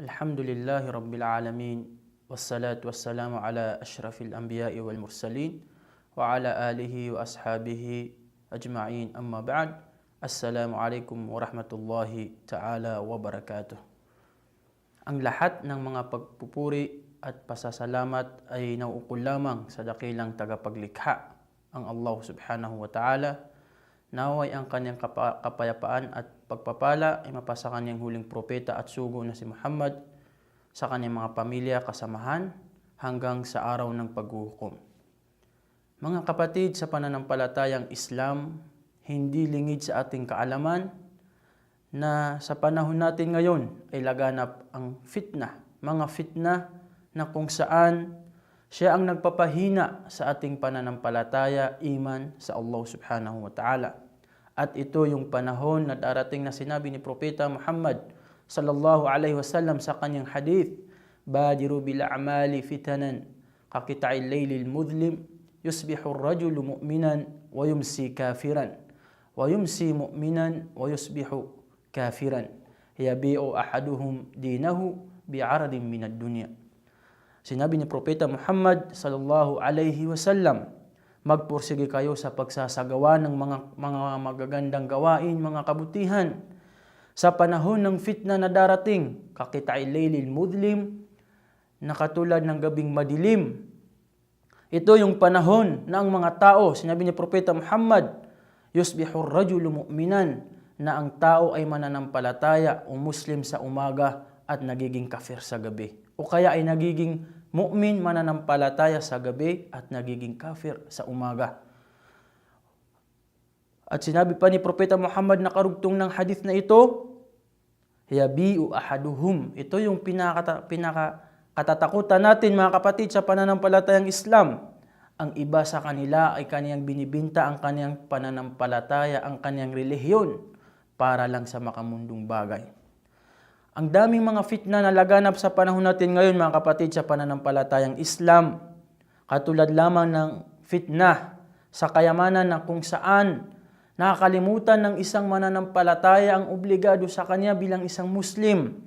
الحمد لله رب العالمين والصلاة والسلام على أشرف الأنبياء والمرسلين وعلى آله وأصحابه أجمعين أما بعد السلام عليكم ورحمة الله تعالى وبركاته Ang lahat ng mga pagpupuri at pasasalamat ay nauukol lamang sa dakilang tagapaglikha, ang Allah subhanahu wa ta'ala. Naway ang kanyang kapa- kapayapaan at pagpapala ay mapasa kanyang huling propeta at sugo na si Muhammad sa kanyang mga pamilya kasamahan hanggang sa araw ng paghuhukom. Mga kapatid sa pananampalatayang Islam, hindi lingid sa ating kaalaman na sa panahon natin ngayon ay laganap ang fitna, mga fitna na kung saan siya ang nagpapahina sa ating pananampalataya, iman sa Allah subhanahu wa ta'ala. At ito yung panahon na darating na sinabi ni Propeta Muhammad sallallahu alaihi wasallam sa kanyang hadith, Badiru bil a'mali fitanan, kakita'il laylil mudlim, yusbihu ar-rajulu mu'minan wa yumsi kafiran, wa yumsi mu'minan wa yusbihu kafiran. Yabi'u ahaduhum dinahu bi'aradin minad dunya. Sinabi ni Propeta Muhammad sallallahu alaihi wasallam, magpursige kayo sa pagsasagawa ng mga mga magagandang gawain, mga kabutihan. Sa panahon ng fitna na darating, kakita'il laylil mudlim, na katulad ng gabing madilim. Ito yung panahon na ang mga tao, sinabi ni Propeta Muhammad, yusbihu rajulu mu'minan, na ang tao ay mananampalataya o Muslim sa umaga at nagiging kafir sa gabi. O kaya ay nagiging mu'min mananampalataya sa gabi at nagiging kafir sa umaga. At sinabi pa ni Propeta Muhammad na karugtong ng hadith na ito, Yabi'u ahaduhum. Ito yung pinaka, pinaka natin mga kapatid sa pananampalatayang Islam. Ang iba sa kanila ay kaniyang binibinta ang kaniyang pananampalataya, ang kaniyang relihiyon para lang sa makamundong bagay. Ang daming mga fitna na laganap sa panahon natin ngayon mga kapatid sa pananampalatayang Islam. Katulad lamang ng fitna sa kayamanan na kung saan nakakalimutan ng isang mananampalataya ang obligado sa kanya bilang isang Muslim.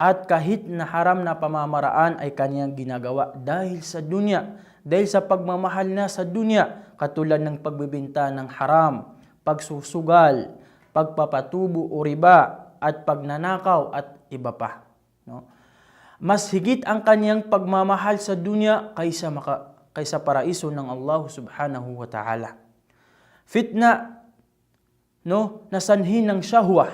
At kahit na haram na pamamaraan ay kanyang ginagawa dahil sa dunya, dahil sa pagmamahal na sa dunya, katulad ng pagbibinta ng haram, pagsusugal, pagpapatubo o riba, at pagnanakaw at iba pa. No? Mas higit ang kanyang pagmamahal sa dunya kaysa, maka, kaysa paraiso ng Allah subhanahu wa ta'ala. Fitna, no, nasanhin ng syahwah,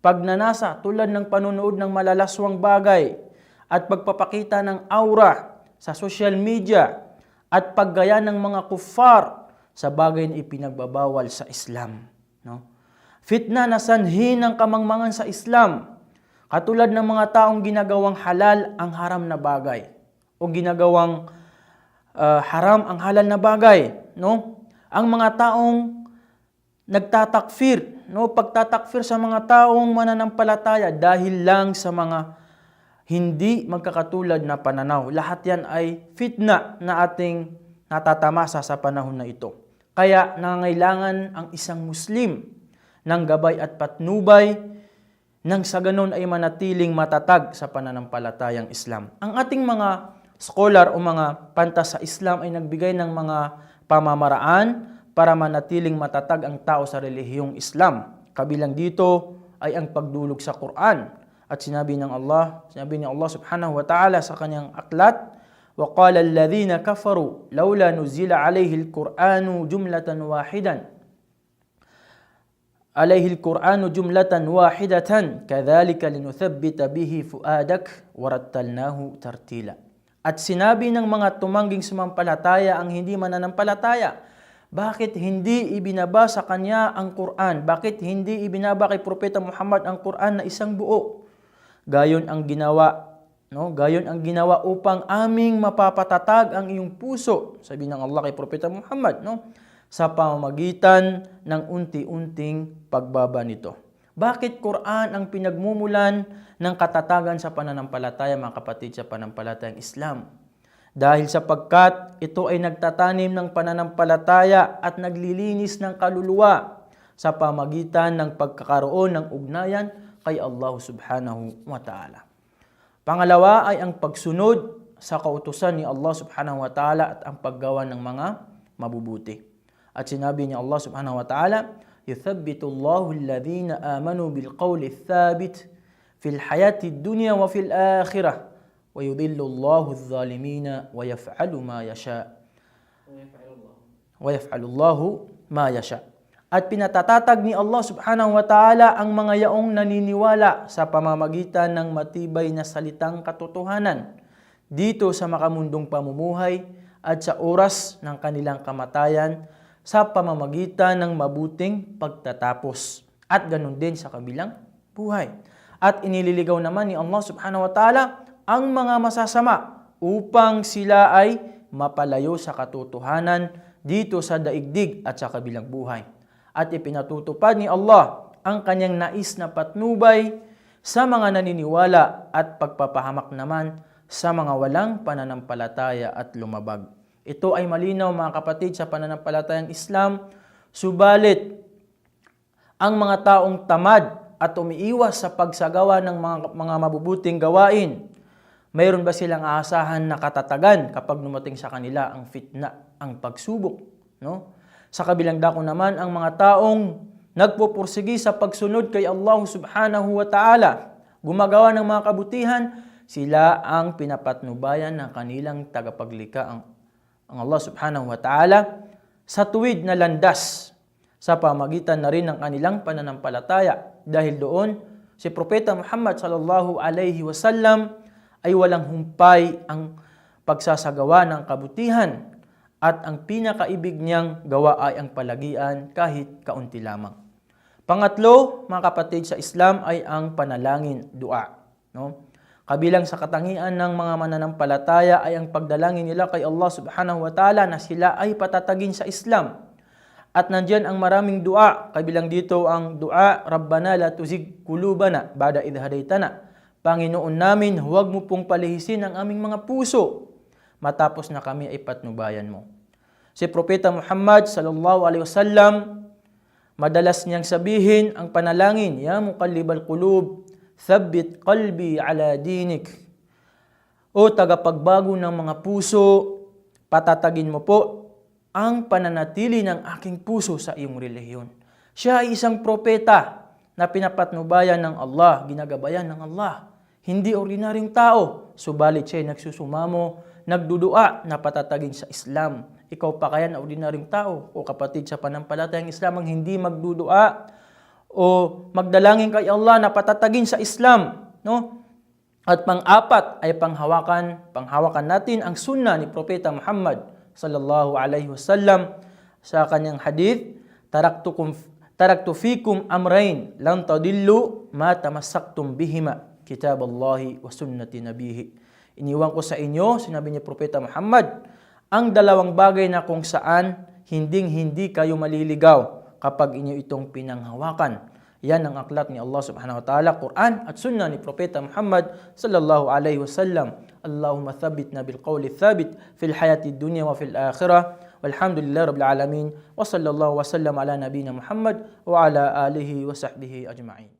pagnanasa tulad ng panonood ng malalaswang bagay at pagpapakita ng aura sa social media at paggaya ng mga kuffar sa bagay na ipinagbabawal sa Islam. No? Fitna na sanhi ng kamangmangan sa Islam, katulad ng mga taong ginagawang halal ang haram na bagay o ginagawang uh, haram ang halal na bagay, no? Ang mga taong nagtatakfir, no? Pagtatakfir sa mga taong mananampalataya dahil lang sa mga hindi magkakatulad na pananaw. Lahat yan ay fitna na ating natatamasa sa panahon na ito. Kaya nangangailangan ang isang Muslim ng gabay at patnubay nang sa ganun ay manatiling matatag sa pananampalatayang Islam. Ang ating mga scholar o mga pantas sa Islam ay nagbigay ng mga pamamaraan para manatiling matatag ang tao sa relihiyong Islam. Kabilang dito ay ang pagdulog sa Quran. At sinabi ng Allah, sinabi ni Allah subhanahu wa ta'ala sa kanyang aklat, وَقَالَ الَّذِينَ كَفَرُوا لَوْلَا نُزِّلَ عَلَيْهِ الْقُرْآنُ جُمْلَةً وَاحِدًا عليه القرآن جملة واحدة كذلك لنثبت به فؤادك ورتلناه ترتيلا At sinabi ng mga tumangging sumampalataya ang hindi mananampalataya, bakit hindi ibinaba sa kanya ang Quran? Bakit hindi ibinaba kay Propeta Muhammad ang Quran na isang buo? Gayon ang ginawa, no? Gayon ang ginawa upang aming mapapatatag ang iyong puso. Sabi ng Allah kay Propeta Muhammad, no? Sa pamamagitan ng unti-unting pagbaba nito. Bakit Quran ang pinagmumulan ng katatagan sa pananampalataya mga kapatid sa pananampalatayang Islam? Dahil sapagkat ito ay nagtatanim ng pananampalataya at naglilinis ng kaluluwa sa pamagitan ng pagkakaroon ng ugnayan kay Allah subhanahu wa ta'ala. Pangalawa ay ang pagsunod sa kautusan ni Allah subhanahu wa ta'ala at ang paggawa ng mga mabubuti. At sinabi ni Allah subhanahu wa ta'ala, يثبت الله الذين آمنوا بالقول الثابت في الحياة الدنيا وفي الآخرة ويضل الله الظالمين ويفعل ما يشاء ويفعل الله ما يشاء at pinatatatag ni Allah subhanahu wa ta'ala ang mga yaong naniniwala sa pamamagitan ng matibay na salitang katotohanan dito sa makamundong pamumuhay at sa oras ng kanilang kamatayan sa pamamagitan ng mabuting pagtatapos at ganun din sa kabilang buhay. At inililigaw naman ni Allah subhanahu wa ta'ala ang mga masasama upang sila ay mapalayo sa katotohanan dito sa daigdig at sa kabilang buhay. At ipinatutupad ni Allah ang kanyang nais na patnubay sa mga naniniwala at pagpapahamak naman sa mga walang pananampalataya at lumabag. Ito ay malinaw mga kapatid sa pananampalatayang Islam, subalit ang mga taong tamad at umiiwas sa pagsagawa ng mga, mga mabubuting gawain, mayroon ba silang aasahan na katatagan kapag dumating sa kanila ang fitna, ang pagsubok? No? Sa kabilang dako naman, ang mga taong nagpupursigi sa pagsunod kay Allah subhanahu wa ta'ala, gumagawa ng mga kabutihan, sila ang pinapatnubayan ng kanilang tagapaglikha, ang, ang Allah subhanahu wa ta'ala, sa tuwid na landas sa pamagitan na rin ng kanilang pananampalataya. Dahil doon, si Propeta Muhammad sallallahu alaihi wasallam ay walang humpay ang pagsasagawa ng kabutihan at ang pinakaibig niyang gawa ay ang palagian kahit kaunti lamang. Pangatlo, mga kapatid sa Islam ay ang panalangin, dua. No? Kabilang sa katangian ng mga mananampalataya ay ang pagdalangin nila kay Allah subhanahu wa ta'ala na sila ay patatagin sa Islam. At nandiyan ang maraming dua. Kabilang dito ang dua, Rabbana la tuzig kulubana bada idhadaytana. Panginoon namin, huwag mo pong palihisin ang aming mga puso matapos na kami ay patnubayan mo. Si Propeta Muhammad sallallahu alaihi wasallam madalas niyang sabihin ang panalangin, Ya muqallibal qulub, thabbit qalbi ala dinik. O tagapagbago ng mga puso, patatagin mo po ang pananatili ng aking puso sa iyong relihiyon. Siya ay isang propeta na pinapatnubayan ng Allah, ginagabayan ng Allah. Hindi ordinaryong tao, subalit siya ay nagsusumamo, nagdudua na patatagin sa Islam. Ikaw pa kaya na ordinaryong tao o kapatid sa panampalatayang Islam ang hindi magdudua o magdalangin kay Allah na patatagin sa Islam, no? At pang-apat ay panghawakan, panghawakan natin ang sunnah ni Propeta Muhammad sallallahu alaihi wasallam sa kanyang hadith, taraktukum taraktu fikum amrayn lan tadillu ma tamassaktum bihima kitab Allah wa sunnati nabihi. Iniwan ko sa inyo, sinabi ni Propeta Muhammad, ang dalawang bagay na kung saan hinding-hindi kayo maliligaw kapag inyo itong pinanghawakan. Yan ang aklat ni Allah subhanahu wa ta'ala, Quran at sunnah ni Propeta Muhammad sallallahu alaihi wasallam. Allahumma thabbitna bil qawli thabit fil hayati dunya wa fil akhirah. Walhamdulillah rabbil alamin. Wa sallallahu wa sallam ala nabina Muhammad wa ala alihi wa sahbihi ajma'in.